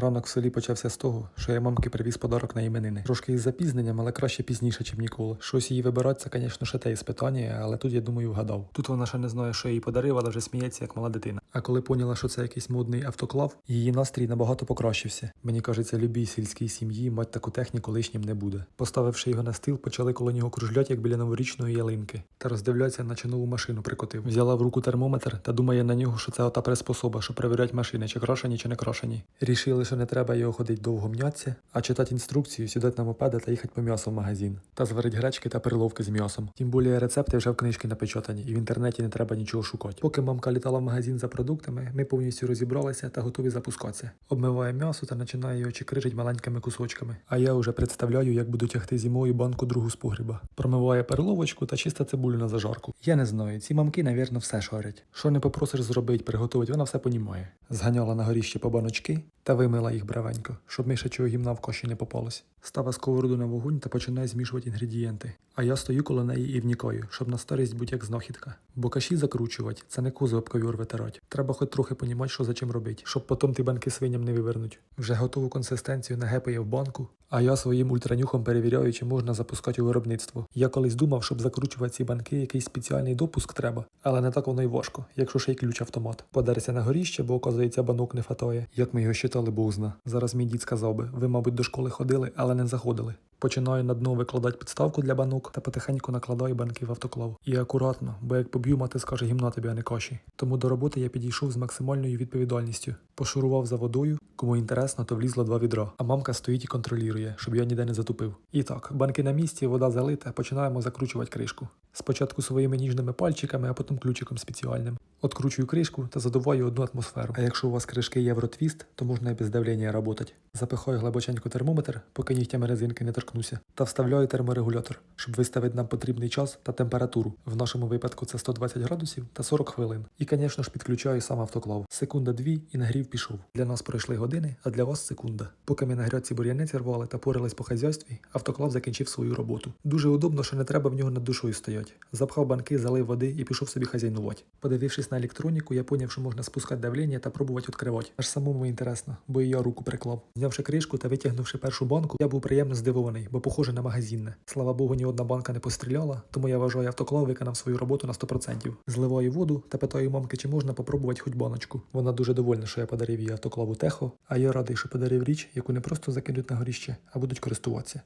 Ранок в селі почався з того, що я мамки привіз подарок на іменини. Трошки із запізненням, але краще пізніше, чим ніколи. Щось її вибирати, це, звісно, ще те із питання, але тут я думаю, вгадав. Тут вона ще не знає, що я їй подарив, але вже сміється, як мала дитина. А коли поняла, що це якийсь модний автоклав, її настрій набагато покращився. Мені кажеться, любій сільській сім'ї мать таку техніку лишнім не буде. Поставивши його на стіл, почали коло нього кружлять, як біля новорічної ялинки. Та роздивляться, наче нову машину прикотив. Взяла в руку термометр та думає на нього, що це ота приспособа, що перевіряють машини, чи крашені, чи не крашені. Рішили, що не треба його ходить довго м'яться, а читати інструкцію, сідати на мопеда та їхати по м'ясу в магазин. Та зварить гречки та переловки з м'ясом. Тим більше рецепти вже в книжки напечатані, і в інтернеті не треба нічого шукати. Поки мамка літала в магазин за продуктами, ми повністю розібралися та готові запускатися. Обмиває м'ясо та починає його чикрижить маленькими кусочками. А я вже представляю, як буду тягти зимою банку другу з погріба. Промиває перловочку та чиста цибулю на зажарку. Я не знаю, ці мамки, навірно, все шарять. Що не попросиш зробити, приготувати, вона все понімає. Зганяла на горіще по баночки та вимила їх бравенько, щоб мішачого гімна в коші не попалось. Става сковороду на вогонь та починає змішувати інгредієнти. А я стою коло неї і внікою, щоб на старість будь-як знахідка. Бо каші закручувати це не кузу об ковір витирать. Треба хоч трохи понімати, що за чим робить, щоб потім ті банки свиням не вивернуть. Вже готову консистенцію нагепає в банку, а я своїм ультранюхом перевіряю, чи можна запускати у виробництво. Я колись думав, щоб закручувати ці банки, якийсь спеціальний допуск треба, але не так воно й важко, якщо ще й ключ автомат. Подарся на горіще, бо оказується банок не фатає. Як ми його считали, бозна. Зараз мій дід сказав би, ви, мабуть, до школи ходили, але не заходили. Починаю на дно викладати підставку для банок та потихеньку накладаю банки в автоклав. І акуратно, бо як поб'ю, мати скаже гімна тобі, а не каші. Тому до роботи я підійшов з максимальною відповідальністю. Пошурував за водою, кому інтересно, то влізло два відра. А мамка стоїть і контролює, щоб я ніде не затупив. І так, банки на місці, вода залита, починаємо закручувати кришку. Спочатку своїми ніжними пальчиками, а потім ключиком спеціальним. Откручую кришку та задуваю одну атмосферу. А якщо у вас кришки Євротвіст, то можна і без давлення працювати. Запихаю глибоченько термометр, поки нігтями резинки не торкнуся, та вставляю терморегулятор, щоб виставити нам потрібний час та температуру. В нашому випадку це 120 градусів та 40 хвилин. І, звісно ж, підключаю сам автоклав. Секунда дві і нагрів пішов. Для нас пройшли години, а для вас секунда. Поки ми на грядці бур'яниці рвали та порились по хазяйстві, автоклав закінчив свою роботу. Дуже удобно, що не треба в нього над душою стояти. Запхав банки, залив води і пішов собі хазяйнувати. Подивившись на електроніку, я поняв, що можна спускати давлення та пробувати відкривати. Аж самому інтересно, бо я руку приклав. Знявши кришку та витягнувши першу банку, я був приємно здивований, бо похоже на магазинне. Слава Богу, ні одна банка не постріляла, тому я вважаю, автоклав виконав свою роботу на 100%. Зливаю воду та питаю мамки, чи можна попробувати хоч баночку. Вона дуже довольна, що я подарив їй автоклаву техо, а я радий, що подарив річ, яку не просто закинуть на горіще, а будуть користуватися.